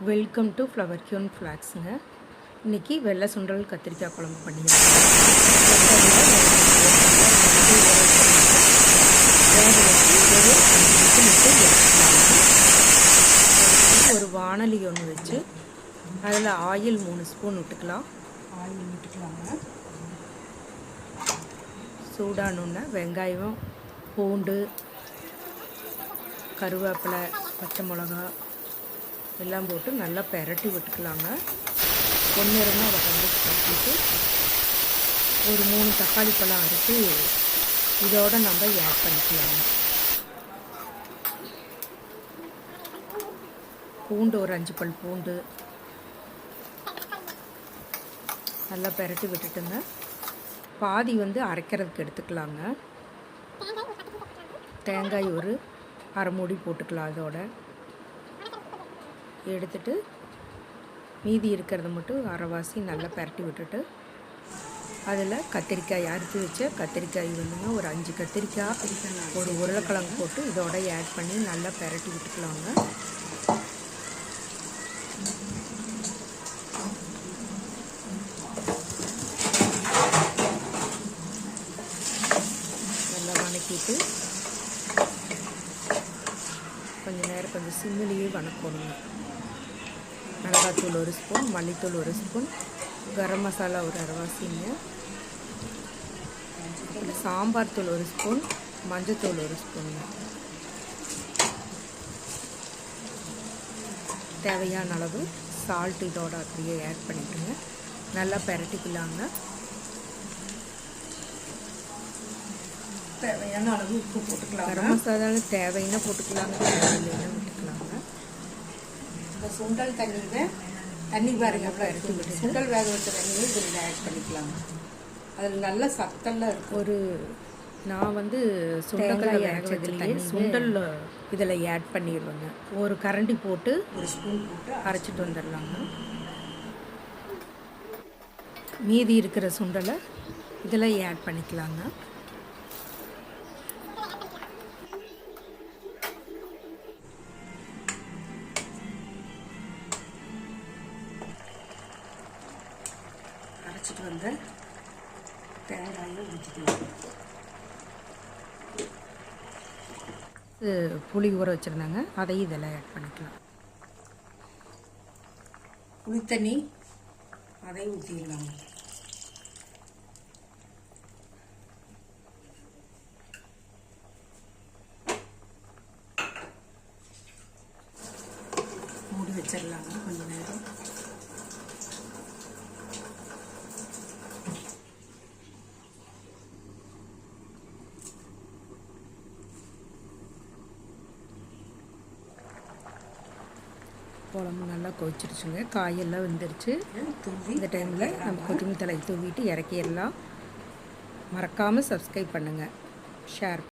Welcome to flower queen ஃப்ளாக்ஸுங்க இன்றைக்கி வெள்ளை சுண்டல் கத்திரிக்காய் குழம்பு பண்ணிக்கலாம் ஒரு வானலி ஒன்று வச்சு அதில் ஆயில் மூணு ஸ்பூன் விட்டுக்கலாம். ஆயில் விட்டுக்கலாங்க சூடானோன்னா வெங்காயம் பூண்டு கருவேப்பிலை பச்சை மிளகா எல்லாம் போட்டு நல்லா பெரட்டி விட்டுக்கலாங்க. பொன்னிறமாக இருந்தால் வந்து கட்டிட்டு ஒரு மூணு தக்காளி பழம் அரைச்சி இதோட நம்ம ஆட் பண்ணிக்கலாங்க. பூண்டு ஒரு அஞ்சு பல் பூண்டு நல்லா பெரட்டி விட்டுட்டுங்க. பாதி வந்து அரைக்கிறதுக்கு எடுத்துக்கலாங்க. தேங்காய் ஒரு அரை மூடி போட்டுக்கலாம் அதோட எடுத்துட்டு மீதி இருக்கிறத மட்டும் அரைவாசி நல்லா பரட்டி விட்டுட்டு அதில் கத்திரிக்காய் அரைச்சி வச்ச கத்திரிக்காய் வந்துங்க. ஒரு அஞ்சு கத்திரிக்காய் ஒரு உருளைக்கிழங்கு போட்டு இதோட ஆட் பண்ணி நல்லா பெரட்டி விட்டுக்கலாங்க. நல்லா வணக்கிட்டு கொஞ்சம் நேரம் கொஞ்சம் சிம்மிலேயே வணக்கணுங்க. மிளகாத்தூள் ஒரு ஸ்பூன் மல்லித்தூள் ஒரு ஸ்பூன் கரம் மசாலா ஒரு அரைவாசிங்க சாம்பார் தூள் ஒரு ஸ்பூன் மஞ்சத்தூள் ஒரு ஸ்பூனுங்க தேவையான அளவு சால்ட் இதோட அப்படியே ஆட் பண்ணிட்டுங்க நல்லா பெரட்டிக்கலாங்க. தேவையான அளவு உப்பு போட்டுக்கலாங்க. கரம் மசாலா தேவைன்னா போட்டுக்கலாங்க. விட்டுக்கலாங்க. இந்த சுண்டல் தண்ணியில் தண்ணி பாருங்க எவ்வளோ இருக்கு சுண்டல் வேக வச்ச தண்ணியை இதில் ஆட் பண்ணிக்கலாங்க அதில் நல்ல சத்தெல்லாம் இருக்கும். ஒரு நான் வந்து சுண்டக்காய் வேக வச்சதுலேயே சுண்டல் இதில் ஆட் பண்ணிடுவேங்க ஒரு கரண்டி போட்டு ஒரு ஸ்பூன் போட்டு அரைச்சிட்டு வந்துடலாங்க. மீதி இருக்கிற சுண்டலை இதில் ஆட் பண்ணிக்கலாங்க. அரைச்சிட்டு வந்து தேங்காயை ஊற்றிக்கலாம் புளி ஊற வச்சுருந்தாங்க. அதையும் இதில் ஆட் பண்ணிக்கலாம். புளி தண்ணி அதையும் ஊற்றிடலாங்க மூடி வச்சிடலாங்க கொஞ்ச நேரம். குழம்பு நல்லா கொதிச்சிருச்சுங்க. காயெல்லாம் வெந்துருச்சு. தூவி. இந்த டைமில் நம்ம கொத்தமல்லி தலை தூவிட்டு இறக்கிடலாம். மறக்காமல் சப்ஸ்கிரைப் பண்ணுங்கள் ஷேர்